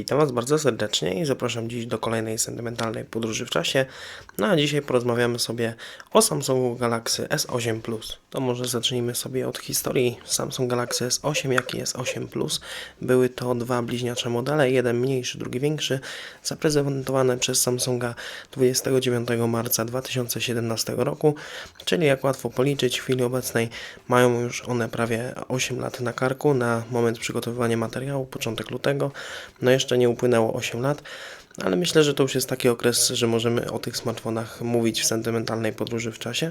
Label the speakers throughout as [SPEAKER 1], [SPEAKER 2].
[SPEAKER 1] Witam Was bardzo serdecznie i zapraszam dziś do kolejnej sentymentalnej podróży w czasie. No a dzisiaj porozmawiamy sobie o Samsungu Galaxy S8 Plus. To może zacznijmy sobie od historii Samsung Galaxy S8, jak i S8 Plus. Były to dwa bliźniacze modele, jeden mniejszy, drugi większy, zaprezentowane przez Samsunga 29 marca 2017 roku, czyli jak łatwo policzyć, w chwili obecnej mają już one prawie 8 lat na karku na moment przygotowywania materiału, początek lutego. No jeszcze nie upłynęło 8 lat, ale myślę, że to już jest taki okres, że możemy o tych smartfonach mówić w sentymentalnej podróży w czasie.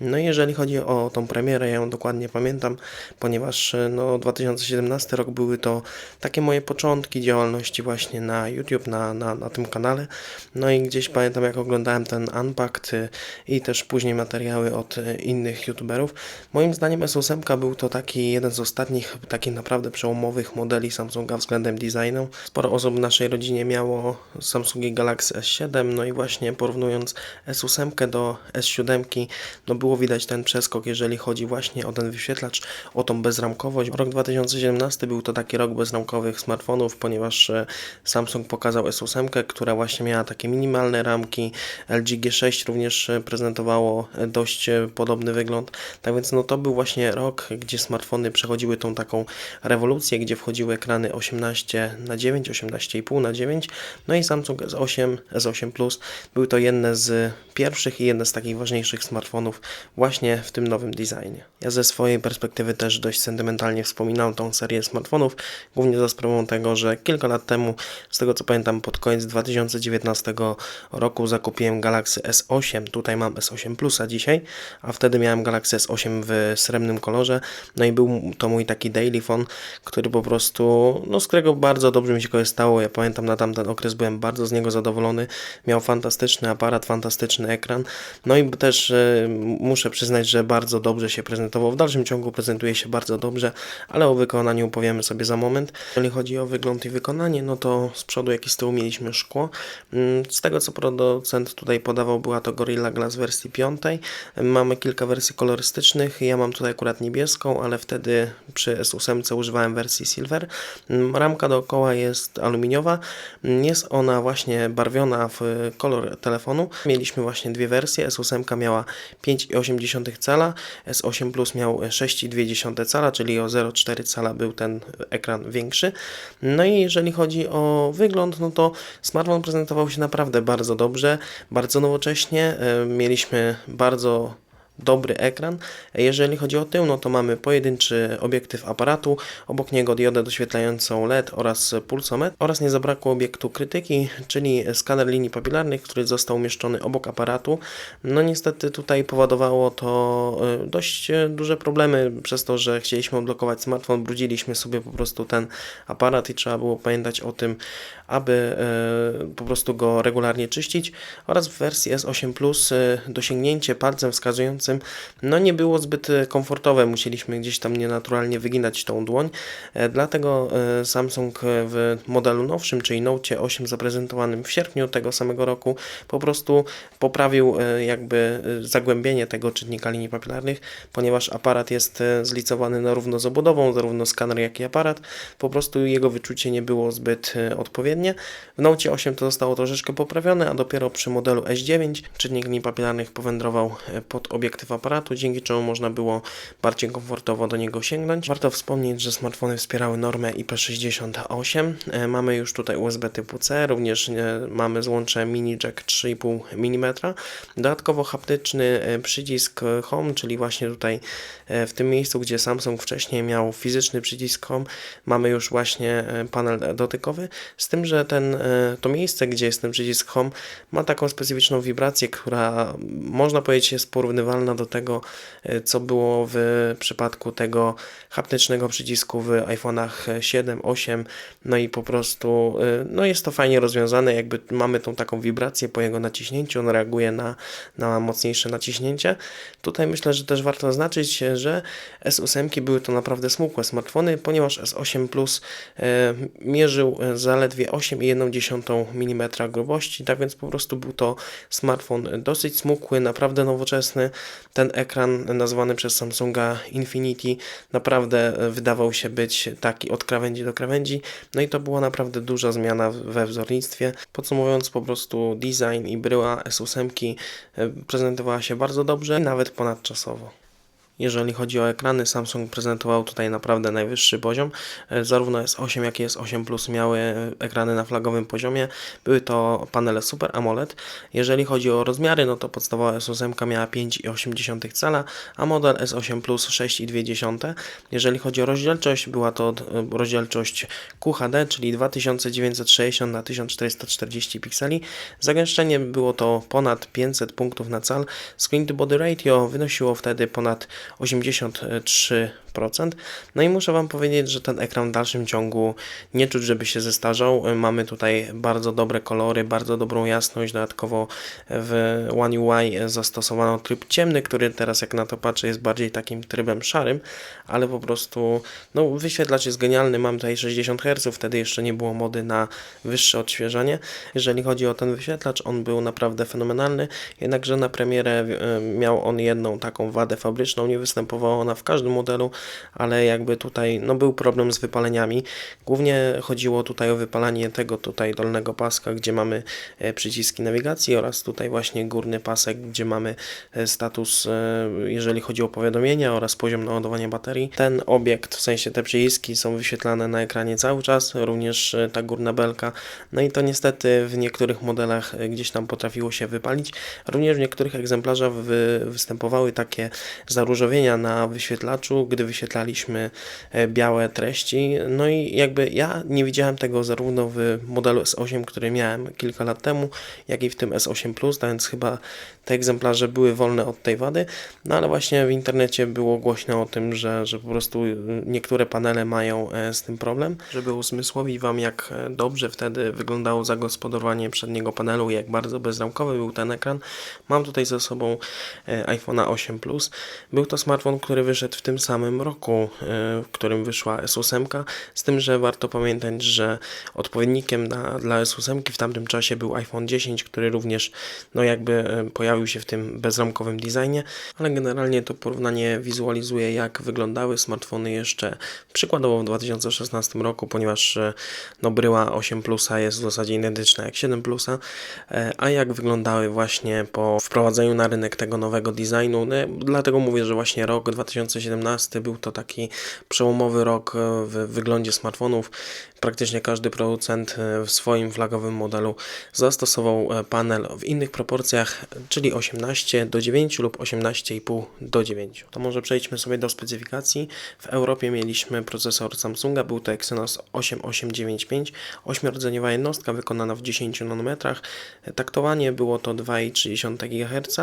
[SPEAKER 1] No i jeżeli chodzi o tą premierę, ja ją dokładnie pamiętam, ponieważ no, 2017 rok były to takie moje początki działalności właśnie na YouTube, na, na, na tym kanale. No i gdzieś pamiętam, jak oglądałem ten Unpacked y, i też później materiały od y, innych YouTuberów. Moim zdaniem S8 był to taki jeden z ostatnich takich naprawdę przełomowych modeli Samsunga względem designu. Sporo osób w naszej rodzinie miało Samsungi Galaxy S7, no i właśnie porównując S8 do S7, no było widać ten przeskok, jeżeli chodzi właśnie o ten wyświetlacz, o tą bezramkowość. Rok 2017 był to taki rok bezramkowych smartfonów, ponieważ e, Samsung pokazał S8, która właśnie miała takie minimalne ramki, LG G6 również e, prezentowało e, dość podobny wygląd, tak więc no to był właśnie rok, gdzie smartfony przechodziły tą taką rewolucję, gdzie wchodziły ekrany 18 na 9, 18,5 na 9, no i Samsung S8, S8 Plus. Był to jedne z pierwszych i jedne z takich ważniejszych smartfonów właśnie w tym nowym designie. Ja ze swojej perspektywy też dość sentymentalnie wspominam tą serię smartfonów, głównie za sprawą tego, że kilka lat temu, z tego co pamiętam pod koniec 2019 roku zakupiłem Galaxy S8, tutaj mam S8 Plusa dzisiaj, a wtedy miałem Galaxy S8 w srebrnym kolorze, no i był to mój taki daily phone, który po prostu, no z którego bardzo dobrze mi się korzystało, ja pamiętam na tamten okres byłem bardzo z niego zadowolony, miał fantastyczny aparat, fantastyczny ekran, no i też e, muszę przyznać, że bardzo dobrze się prezentował, w dalszym ciągu prezentuje się bardzo dobrze, ale o wykonaniu powiemy sobie za moment. Jeżeli chodzi o wygląd i wykonanie, no to z przodu jak i z tyłu mieliśmy szkło. Mm, Z tego co producent tutaj podawał, była to Gorilla Glass wersji 5. Mamy kilka wersji kolorystycznych, ja mam tutaj akurat niebieską, ale wtedy przy S8 używałem wersji Silver. Mm, Ramka dookoła jest aluminiowa, jest ona właśnie barwiona w kolor telefonu. Mieliśmy właśnie dwie wersje, S8 miała 5,8 cala, S8 Plus miał 6,2 cala, czyli o 0,4 cala był ten ekran większy. No i jeżeli chodzi o wygląd, no to smartfon prezentował się naprawdę bardzo dobrze, bardzo nowocześnie. E, Mieliśmy bardzo dobry ekran. Jeżeli chodzi o tył, no to mamy pojedynczy obiektyw aparatu, obok niego diodę doświetlającą LED oraz pulsometr oraz nie zabrakło obiektu krytyki, czyli skaner linii papilarnych, który został umieszczony obok aparatu. No niestety tutaj powodowało to e, dość e, duże problemy przez to, że chcieliśmy odblokować smartfon, brudziliśmy sobie po prostu ten aparat i trzeba było pamiętać o tym, aby e, po prostu go regularnie czyścić oraz w wersji S8 Plus dosięgnięcie palcem wskazującym no nie było zbyt e, komfortowe, musieliśmy gdzieś tam nienaturalnie wyginać tą dłoń, e, dlatego e, Samsung w modelu nowszym, czyli Note 8 zaprezentowanym w sierpniu tego samego roku po prostu poprawił jakby zagłębienie tego czytnika linii papilarnych, ponieważ aparat jest zlicowany na równo z obudową, zarówno skaner jak i aparat, po prostu jego wyczucie nie było zbyt odpowiednie. W Note 8 to zostało troszeczkę poprawione, a dopiero przy modelu S9 czytnik linii papilarnych powędrował pod obiektyw aparatu, dzięki czemu można było bardziej komfortowo do niego sięgnąć. Warto wspomnieć, że smartfony wspierały normę IP68. E, Mamy już tutaj USB typu C, również e, mamy złącze mini jack 3,5 mm. Dodatkowo haptyczny e, przycisk Home, czyli właśnie tutaj w tym miejscu, gdzie Samsung wcześniej miał fizyczny przycisk Home, mamy już właśnie panel dotykowy, z tym, że ten, to miejsce, gdzie jest ten przycisk Home, ma taką specyficzną wibrację, która można powiedzieć jest porównywalna do tego, e, co było w przypadku tego haptycznego przycisku w iPhone'ach 7, 8, no i po prostu e, no jest to fajnie rozwiązane, jakby mamy tą taką wibrację po jego naciśnięciu, on reaguje na, na mocniejsze naciśnięcie. Tutaj myślę, że też warto zaznaczyć, że S8 były to naprawdę smukłe smartfony, ponieważ S8 Plus e, mierzył zaledwie 8,1 mm grubości, tak więc po prostu był to smartfon dosyć smukły, naprawdę nowoczesny. Ten ekran nazwany przez Samsunga Infinity naprawdę e, wydawał się być taki od krawędzi do krawędzi. No i to była naprawdę duża zmiana we wzornictwie. Podsumowując po prostu design i bryła S8 e, prezentowała się bardzo dobrze, nawet ponadczasowo. Jeżeli chodzi o ekrany, Samsung prezentował tutaj naprawdę najwyższy poziom. E, Zarówno S8, jak i S8 Plus miały e, ekrany na flagowym poziomie. Były to panele Super AMOLED. Jeżeli chodzi o rozmiary, no to podstawowa S8 miała 5,8 cala, a model S8 Plus 6,2. Jeżeli chodzi o rozdzielczość, była to e, rozdzielczość QHD, czyli 2960 na 1440 pikseli. Zagęszczenie było to ponad 500 punktów na cal. Screen to body ratio wynosiło wtedy ponad 83%. No i muszę Wam powiedzieć, że ten ekran w dalszym ciągu nie czuć, żeby się zestarzał. Mamy tutaj bardzo dobre kolory, bardzo dobrą jasność. Dodatkowo w One UI zastosowano tryb ciemny, który teraz jak na to patrzę jest bardziej takim trybem szarym, ale po prostu no, wyświetlacz jest genialny. Mam tutaj 60 Hz, wtedy jeszcze nie było mody na wyższe odświeżanie. Jeżeli chodzi o ten wyświetlacz, on był naprawdę fenomenalny, jednakże na premierę e, miał on jedną taką wadę fabryczną, nie występowała ona w każdym modelu, ale jakby tutaj no, był problem z wypaleniami. Głównie chodziło tutaj o wypalanie tego tutaj dolnego paska, gdzie mamy e, przyciski nawigacji oraz tutaj właśnie górny pasek, gdzie mamy e, status, e, jeżeli chodzi o powiadomienia oraz poziom naładowania baterii. Ten obiekt, w sensie te przyciski są wyświetlane na ekranie cały czas, również ta górna belka. No i to niestety w niektórych modelach gdzieś tam potrafiło się wypalić. Również w niektórych egzemplarzach wy, występowały takie zaróżowienia na wyświetlaczu, gdy wyświetlaliśmy e, białe treści. No i jakby ja nie widziałem tego zarówno w modelu S8, który miałem kilka lat temu, jak i w tym S8 Plus, więc chyba te egzemplarze były wolne od tej wady. No ale właśnie w internecie było głośno o tym, że, że po prostu y, niektóre panele mają e, z tym problem. Żeby uzmysłowić Wam, jak e, dobrze wtedy wyglądało zagospodarowanie przedniego panelu jak bardzo bezramkowy był ten ekran, mam tutaj ze sobą iPhone'a 8 Plus. Był to smartfon, który wyszedł w tym samym roku, e, w którym wyszła S8, z tym, że warto pamiętać, że odpowiednikiem na, dla S8 w tamtym czasie był iPhone 10, który również no jakby e, pojawił się w tym bezramkowym designie, ale generalnie to porównanie wizualizuje jak wyglądały smartfony jeszcze przykładowo w 2016 roku, ponieważ e, no bryła 8 Plusa jest w zasadzie identyczna jak 7 Plusa, a jak wyglądały właśnie po wprowadzeniu na rynek tego nowego designu, no, dlatego mówię, że właśnie rok 2017 był to taki przełomowy rok e, w wyglądzie smartfonów. Praktycznie każdy producent e, w swoim flagowym modelu zastosował e, panel w innych proporcjach, czyli 18 do 9 lub 18,5 do 9. To może przejdźmy sobie do specyfikacji. W Europie mieliśmy procesor Samsunga, był to Exynos 8895, ośmiordzeniowa jednostka wykonana w 10 nanometrach. Taktowanie było to 2,3 GHz.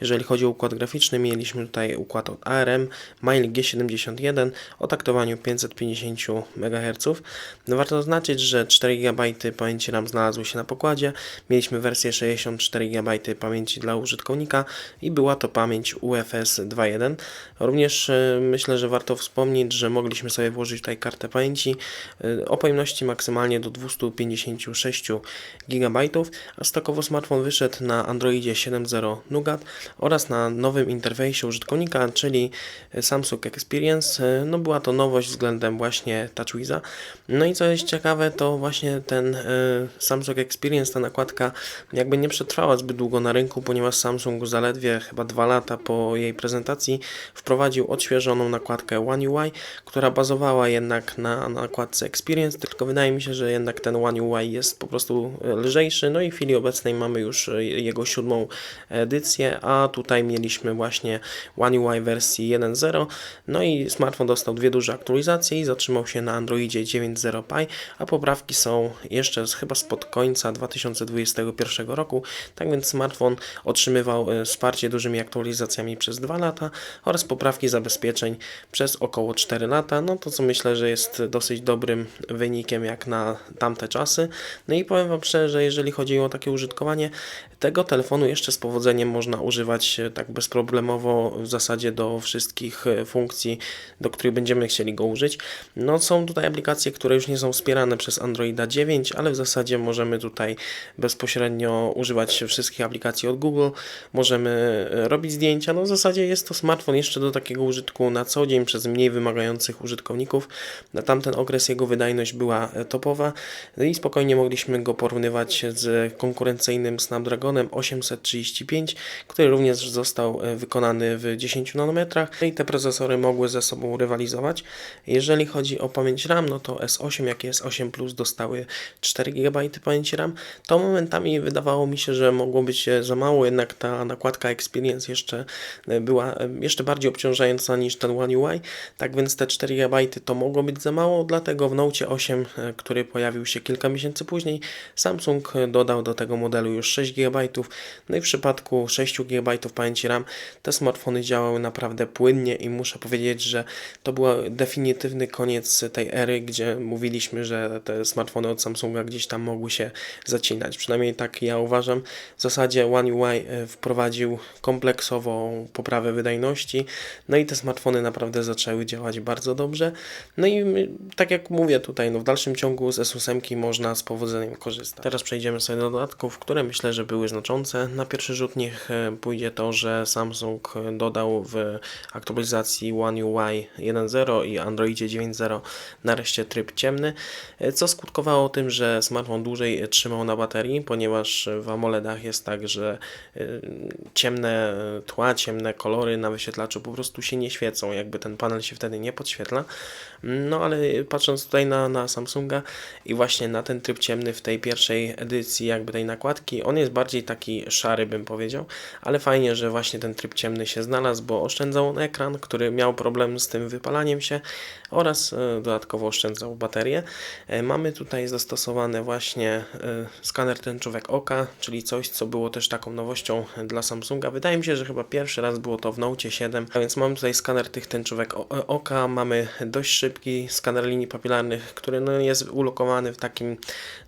[SPEAKER 1] Jeżeli chodzi o układ graficzny, mieliśmy tutaj układ od ARM Mile G71 o taktowaniu 550 MHz. Warto zaznaczyć, że 4 GB pamięci RAM znalazły się na pokładzie. Mieliśmy wersję 64 GB pamięci dla użytkownika i była to pamięć UFS 2.1. Również e, myślę, że warto wspomnieć, że mogliśmy sobie włożyć tutaj kartę pamięci e, o pojemności maksymalnie do 256 GB, a stokowo smartfon wyszedł na Androidzie 7.0 Nougat oraz na nowym interfejsie użytkownika, czyli Samsung Experience. E, No była to nowość względem właśnie TouchWiza. No i co jest ciekawe, to właśnie ten e, Samsung Experience, ta nakładka jakby nie przetrwała zbyt długo na rynku, ponieważ Samsung zaledwie chyba dwa lata po jej prezentacji wprowadził odświeżoną nakładkę One UI, która bazowała jednak na nakładce Experience, tylko wydaje mi się, że jednak ten One UI jest po prostu e, lżejszy, no i w chwili obecnej mamy już e, jego siódmą edycję, a tutaj mieliśmy właśnie One UI wersji 1.0, no i smartfon dostał dwie duże aktualizacje i zatrzymał się na Androidzie 9.0 Pie, a poprawki są jeszcze chyba spod końca 2021 roku, tak więc smartfon otrzymywał e, wsparcie dużymi aktualizacjami przez 2 lata oraz poprawki zabezpieczeń przez około 4 lata, no to co myślę, że jest dosyć dobrym wynikiem jak na tamte czasy. No i powiem Wam szczerze, że jeżeli chodzi o takie użytkowanie, Tego telefonu jeszcze z powodzeniem można używać e, tak bezproblemowo w zasadzie do wszystkich e, funkcji, do których będziemy chcieli go użyć. No są tutaj aplikacje, które już nie są wspierane przez Androida 9, ale w zasadzie możemy tutaj bezpośrednio używać wszystkich aplikacji od Google, możemy e, robić zdjęcia. No w zasadzie jest to smartfon jeszcze do takiego użytku na co dzień przez mniej wymagających użytkowników. Na tamten okres jego wydajność była e, topowa i spokojnie mogliśmy go porównywać z konkurencyjnym Snapdragonem 835, który również został e, wykonany w 10 nanometrach No i te procesory mogły ze sobą rywalizować. Jeżeli chodzi o pamięć RAM, no to S8 jak i S8 Plus dostały 4 GB pamięci RAM. To momentami wydawało mi się, że mogło być e, za mało, jednak ta nakładka Experience jeszcze była jeszcze bardziej obciążająca niż ten One UI. Tak więc te 4 GB to mogło być za mało, dlatego w Note 8, e, który pojawił się kilka miesięcy później, Samsung e, dodał do tego modelu już 6 GB. No i w przypadku 6 GB pamięci RAM te smartfony działały naprawdę płynnie i muszę powiedzieć, że to był definitywny koniec tej ery, gdzie mówiliśmy, że te smartfony od Samsunga gdzieś tam mogły się zacinać. Przynajmniej tak ja uważam. W zasadzie One UI e, wprowadził kompleksową poprawę wydajności, no i te smartfony naprawdę zaczęły działać bardzo dobrze. No i tak jak mówię tutaj, no w dalszym ciągu z S8 można z powodzeniem korzystać. Teraz przejdziemy sobie do dodatków, które myślę, że były znaczące. Na pierwszy rzut niech e, pójdzie to, że Samsung dodał w aktualizacji One UI 1.0 i Androidzie 9.0 nareszcie tryb ciemny, e, co skutkowało tym, że smartfon dłużej trzymał na baterii, ponieważ w AMOLEDach jest tak, że e, ciemne tła, ciemne kolory na wyświetlaczu po prostu się nie świecą, jakby ten panel się wtedy nie podświetla. No ale patrząc tutaj na, na Samsunga i właśnie na ten tryb ciemny w tej pierwszej edycji jakby tej nakładki, on jest bardziej taki szary bym powiedział, ale fajnie, że właśnie ten tryb ciemny się znalazł, bo oszczędzał on ekran, który miał problem z tym wypalaniem się oraz e, dodatkowo oszczędzał baterię. E, Mamy tutaj zastosowane właśnie e, skaner tęczówek oka, czyli coś, co było też taką nowością dla Samsunga. Wydaje mi się, że chyba pierwszy raz było to w Note 7, więc mamy tutaj skaner tych tęczówek o- oka, mamy dość szybki skaner linii papilarnych, który no jest ulokowany w takim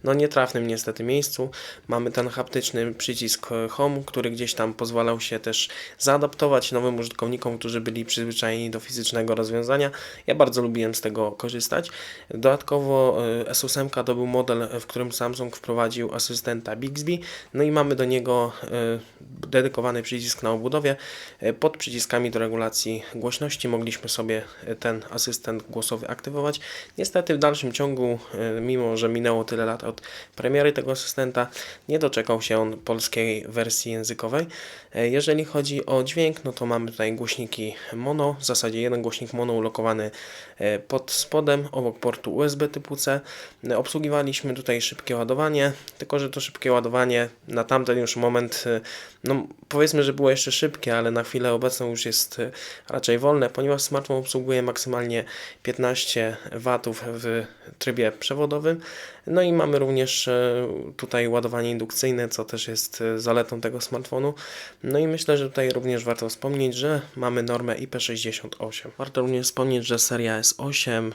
[SPEAKER 1] no nietrafnym niestety miejscu. Mamy ten haptyczny przycisk Home, który gdzieś tam pozwalał się też zaadaptować nowym użytkownikom, którzy byli przyzwyczajeni do fizycznego rozwiązania. Ja bardzo lubiłem z tego korzystać. Dodatkowo e, S8 to był model, w którym Samsung wprowadził asystenta Bixby, no i mamy do niego e, dedykowany przycisk na obudowie. E, Pod przyciskami do regulacji głośności mogliśmy sobie e, ten asystent głosowy aktywować. Niestety w dalszym ciągu, e, mimo że minęło tyle lat od premiery tego asystenta, nie doczekał się on polskiej wersji językowej. E, Jeżeli chodzi o dźwięk, no to mamy tutaj głośniki mono, w zasadzie jeden głośnik mono ulokowany pod spodem, obok portu USB typu C. Obsługiwaliśmy tutaj szybkie ładowanie, tylko że to szybkie ładowanie na tamten już moment, no powiedzmy, że było jeszcze szybkie, ale na chwilę obecną już jest e, raczej wolne, ponieważ smartfon obsługuje maksymalnie 15 W w trybie przewodowym. No i mamy również e, tutaj ładowanie indukcyjne, co też jest e, zaletą tego smartfonu. No i myślę, że tutaj również warto wspomnieć, że mamy normę IP68. Warto również wspomnieć, że seria S8,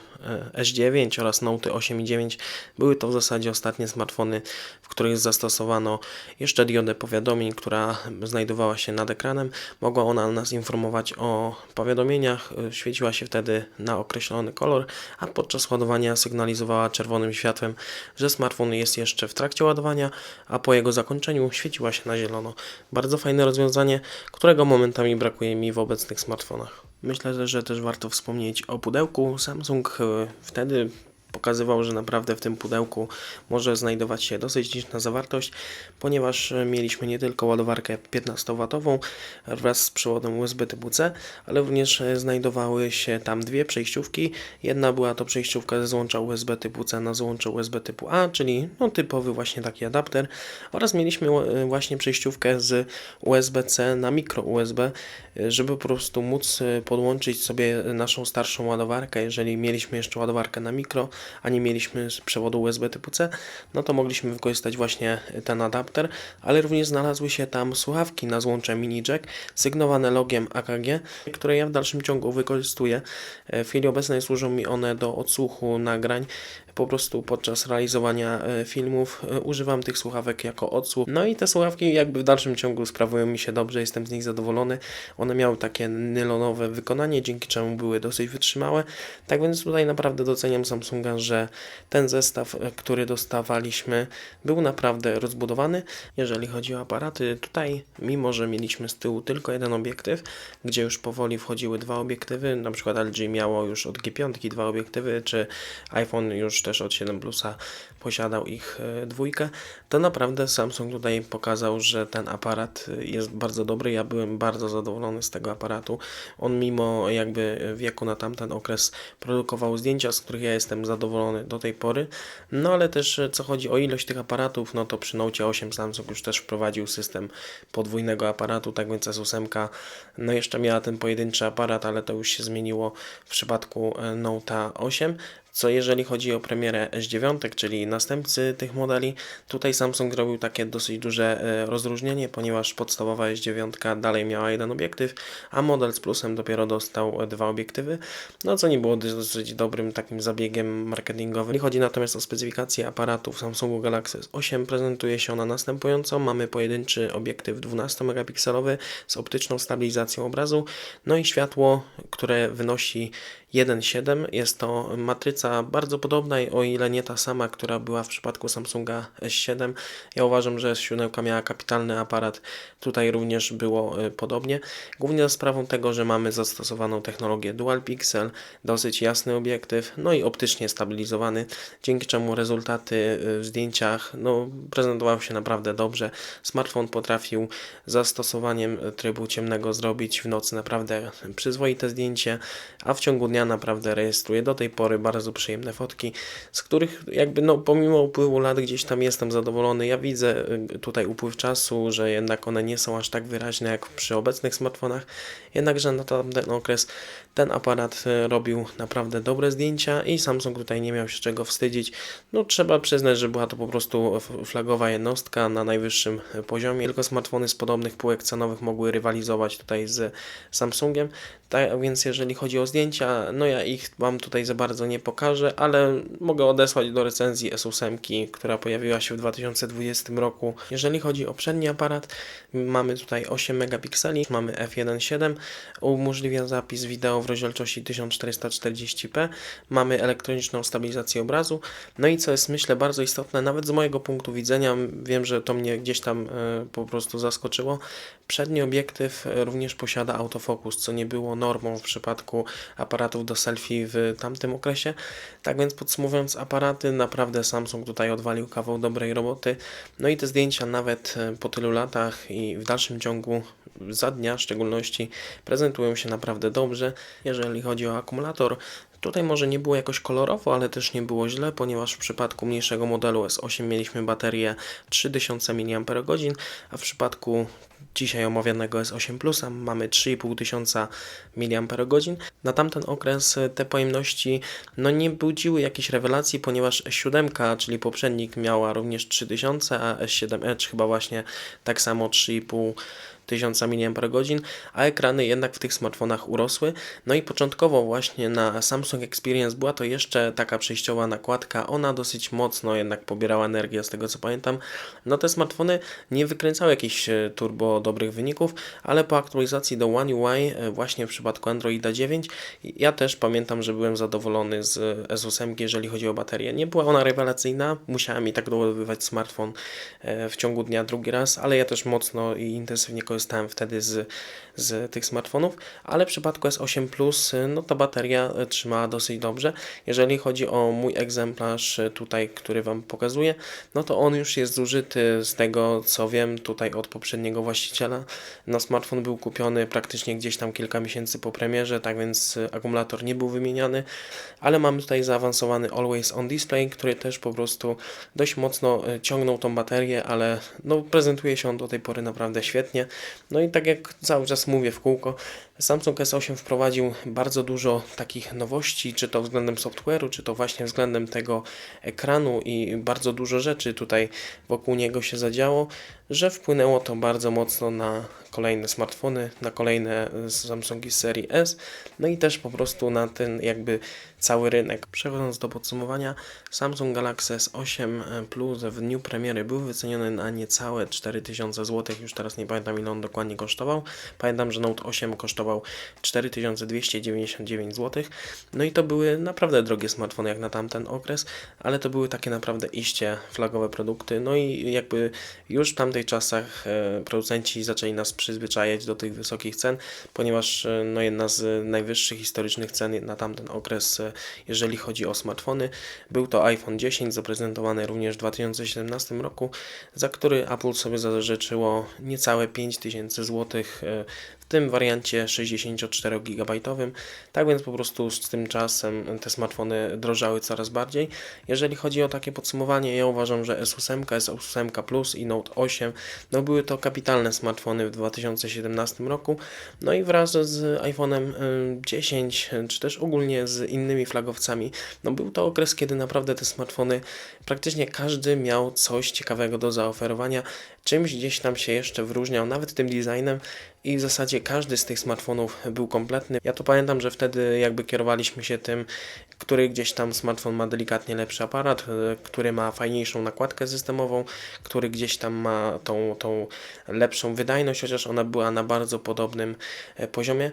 [SPEAKER 1] e, S9 oraz Note 8 i 9 były to w zasadzie ostatnie smartfony, w których zastosowano jeszcze diodę powiadomień, która znajdowała się nad ekranem. Mogła ona nas informować o powiadomieniach, świeciła się wtedy na określony kolor, a podczas ładowania sygnalizowała czerwonym światłem, że smartfon jest jeszcze w trakcie ładowania, a po jego zakończeniu świeciła się na zielono. Bardzo fajne rozwiązanie, którego momentami brakuje mi w obecnych smartfonach. Myślę, że też warto wspomnieć o pudełku. Samsung e, wtedy pokazywał, że naprawdę w tym pudełku może znajdować się dosyć liczna zawartość, ponieważ e, mieliśmy nie tylko ładowarkę 15W wraz z przewodem USB typu C, ale również e, znajdowały się tam dwie przejściówki. Jedna była to przejściówka ze złącza USB typu C na złącze USB typu A, czyli no, typowy właśnie taki adapter oraz mieliśmy e, właśnie przejściówkę z USB-C na mikro USB, żeby po prostu móc podłączyć sobie naszą starszą ładowarkę, jeżeli mieliśmy jeszcze ładowarkę na mikro, a nie mieliśmy przewodu USB typu C, no to mogliśmy wykorzystać właśnie ten adapter, ale również znalazły się tam słuchawki na złącze mini jack sygnowane logiem AKG, które ja w dalszym ciągu wykorzystuję. E, W chwili obecnej służą mi one do odsłuchu nagrań. Po prostu podczas realizowania e, filmów e, używam tych słuchawek jako odsłuch. No i te słuchawki jakby w dalszym ciągu sprawują mi się dobrze, jestem z nich zadowolony. One miały takie nylonowe wykonanie, dzięki czemu były dosyć wytrzymałe. Tak więc tutaj naprawdę doceniam Samsunga, że ten zestaw, e, który dostawaliśmy, był naprawdę rozbudowany. Jeżeli chodzi o aparaty, tutaj mimo, że mieliśmy z tyłu tylko jeden obiektyw, gdzie już powoli wchodziły dwa obiektywy, na przykład LG miało już od G5 dwa obiektywy, czy iPhone już też od 7 Plusa posiadał ich e, dwójkę, to naprawdę Samsung tutaj pokazał, że ten aparat e, jest bardzo dobry. Ja byłem bardzo zadowolony z tego aparatu. On mimo jakby wieku na tamten okres produkował zdjęcia, z których ja jestem zadowolony do tej pory. No ale też e, co chodzi o ilość tych aparatów, no to przy Note 8 Samsung już też wprowadził system podwójnego aparatu, tak więc S8 no jeszcze miała ten pojedynczy aparat, ale to już się zmieniło w przypadku Note 8 co jeżeli chodzi o premierę S9, czyli następcy tych modeli, tutaj Samsung zrobił takie dosyć duże e, rozróżnienie, ponieważ podstawowa S9 dalej miała jeden obiektyw, a model z plusem dopiero dostał e, dwa obiektywy, no co nie było dosyć dobrym takim zabiegiem marketingowym. Jeżeli chodzi natomiast o specyfikację aparatów Samsungu Galaxy S8, prezentuje się ona następująco. Mamy pojedynczy obiektyw 12-megapikselowy z optyczną stabilizacją obrazu, no i światło, które wynosi 1.7. Jest to matryca bardzo podobna, o ile nie ta sama, która była w przypadku Samsunga S7. Ja uważam, że S7 miała kapitalny aparat, tutaj również było y, podobnie. Głównie za sprawą tego, że mamy zastosowaną technologię Dual Pixel, dosyć jasny obiektyw, no i optycznie stabilizowany, dzięki czemu rezultaty y, w zdjęciach no, prezentowały się naprawdę dobrze. Smartfon potrafił zastosowaniem trybu ciemnego zrobić w nocy naprawdę przyzwoite zdjęcie, a w ciągu dnia naprawdę rejestruję do tej pory bardzo przyjemne fotki, z których jakby no pomimo upływu lat gdzieś tam jestem zadowolony. Ja widzę y, tutaj upływ czasu, że jednak one nie są aż tak wyraźne jak przy obecnych smartfonach, jednakże na tamten okres ten aparat y, robił naprawdę dobre zdjęcia i Samsung tutaj nie miał się czego wstydzić. No trzeba przyznać, że była to po prostu flagowa jednostka na najwyższym y, poziomie. Tylko smartfony z podobnych półek cenowych mogły rywalizować tutaj z Samsungiem. Tak więc jeżeli chodzi o zdjęcia, no ja ich Wam tutaj za bardzo nie pokażę, ale mogę odesłać do recenzji S8, która pojawiła się w 2020 roku. Jeżeli chodzi o przedni aparat, mamy tutaj 8 megapikseli, mamy f1.7, umożliwia zapis wideo w rozdzielczości 1440p, mamy elektroniczną stabilizację obrazu, no i co jest myślę bardzo istotne, nawet z mojego punktu widzenia, wiem, że to mnie gdzieś tam e, po prostu zaskoczyło, przedni obiektyw e, również posiada autofokus, co nie było normą w przypadku aparatów do selfie w tamtym okresie. Tak więc podsumowując aparaty, naprawdę Samsung tutaj odwalił kawał dobrej roboty. No i te zdjęcia nawet e, po tylu latach i w dalszym ciągu za dnia w szczególności prezentują się naprawdę dobrze. Jeżeli chodzi o akumulator, Tutaj może nie było jakoś kolorowo, ale też nie było źle, ponieważ w przypadku mniejszego modelu S8 mieliśmy baterię 3000 mAh, a w przypadku dzisiaj omawianego S8 Plus mamy 3500 mAh. Na tamten okres te pojemności no nie budziły jakichś rewelacji, ponieważ S7, czyli poprzednik miała również 3000, a S7 Edge chyba właśnie tak samo 3,5 1000 mAh, a ekrany jednak w tych smartfonach urosły. No i początkowo właśnie na Samsung Experience była to jeszcze taka przejściowa nakładka, ona dosyć mocno jednak pobierała energię z tego co pamiętam. No te smartfony nie wykręcały jakichś e, turbo dobrych wyników, ale po aktualizacji do One UI e, właśnie w przypadku Androida 9 ja też pamiętam, że byłem zadowolony z S8, jeżeli chodzi o baterię. Nie była ona rewelacyjna, musiałem i tak doładowywać smartfon e, w ciągu dnia drugi raz, ale ja też mocno i intensywnie korzystałem wtedy z, z tych smartfonów, ale w przypadku S8 Plus no ta bateria e, trzymała dosyć dobrze. Jeżeli chodzi o mój egzemplarz e, tutaj, który Wam pokazuję, no to on już jest zużyty z tego co wiem tutaj od poprzedniego właściciela. No smartfon był kupiony praktycznie gdzieś tam kilka miesięcy po premierze, tak więc e, akumulator nie był wymieniany, ale mamy tutaj zaawansowany Always On Display, który też po prostu dość mocno ciągnął tą baterię, ale no prezentuje się on do tej pory naprawdę świetnie. No i tak jak cały czas mówię w kółko, Samsung S8 wprowadził bardzo dużo takich nowości czy to względem software'u, czy to właśnie względem tego ekranu i bardzo dużo rzeczy tutaj wokół niego się zadziało, że wpłynęło to bardzo mocno na kolejne smartfony, na kolejne Samsungi serii S, no i też po prostu na ten jakby cały rynek. Przechodząc do podsumowania, Samsung Galaxy S8 Plus w dniu premiery był wyceniony na niecałe 4000 zł, już teraz nie pamiętam ile on dokładnie kosztował. Pamiętam, że Note 8 kosztował 4299 zł. No i to były naprawdę drogie smartfony jak na tamten okres, ale to były takie naprawdę iście flagowe produkty. No i jakby już w tamtych czasach e, producenci zaczęli nas przyzwyczajać do tych wysokich cen, ponieważ e, no jedna z najwyższych historycznych cen na tamten okres, e, jeżeli chodzi o smartfony, był to iPhone 10, zaprezentowany również w 2017 roku, za który Apple sobie zażyczyło niecałe 5000 zł tym wariancie 64-gigabajtowym. Tak więc po prostu z tym czasem te smartfony drożały coraz bardziej. Jeżeli chodzi o takie podsumowanie, ja uważam, że S8, S8 Plus i Note 8 no były to kapitalne smartfony w 2017 roku. No i wraz z iPhone'em y, 10 czy też ogólnie z innymi flagowcami, no był to okres, kiedy naprawdę te smartfony praktycznie każdy miał coś ciekawego do zaoferowania, czymś gdzieś tam się jeszcze wyróżniał, nawet tym designem i w zasadzie każdy z tych smartfonów był kompletny. Ja to pamiętam, że wtedy jakby kierowaliśmy się tym, który gdzieś tam smartfon ma delikatnie lepszy aparat, e, który ma fajniejszą nakładkę systemową, który gdzieś tam ma tą, tą lepszą wydajność, chociaż ona była na bardzo podobnym e, poziomie.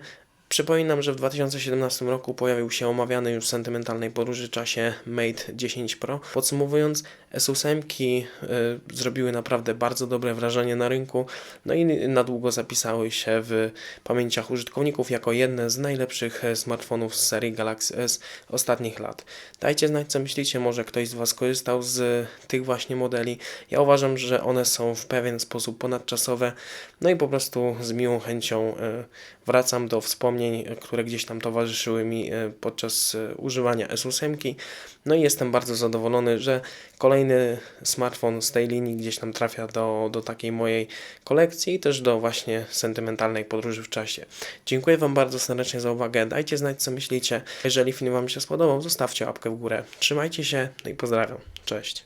[SPEAKER 1] Przypominam, że w 2017 roku pojawił się omawiany już w sentymentalnej podróży czasie Mate 10 Pro. Podsumowując, S8 y, zrobiły naprawdę bardzo dobre wrażenie na rynku, no i na długo zapisały się w pamięciach użytkowników jako jedne z najlepszych smartfonów z serii Galaxy S ostatnich lat. Dajcie znać, co myślicie, może ktoś z Was korzystał z tych właśnie modeli. Ja uważam, że one są w pewien sposób ponadczasowe, no i po prostu z miłą chęcią e, wracam do wspomnień, które gdzieś tam towarzyszyły mi e, podczas używania S8. No i jestem bardzo zadowolony, że kolejny smartfon z tej linii gdzieś tam trafia do, do takiej mojej kolekcji i też do właśnie sentymentalnej podróży w czasie. Dziękuję Wam bardzo serdecznie za uwagę. Dajcie znać, co myślicie. Jeżeli film Wam się spodobał, zostawcie łapkę w górę. Trzymajcie się no i pozdrawiam. Cześć.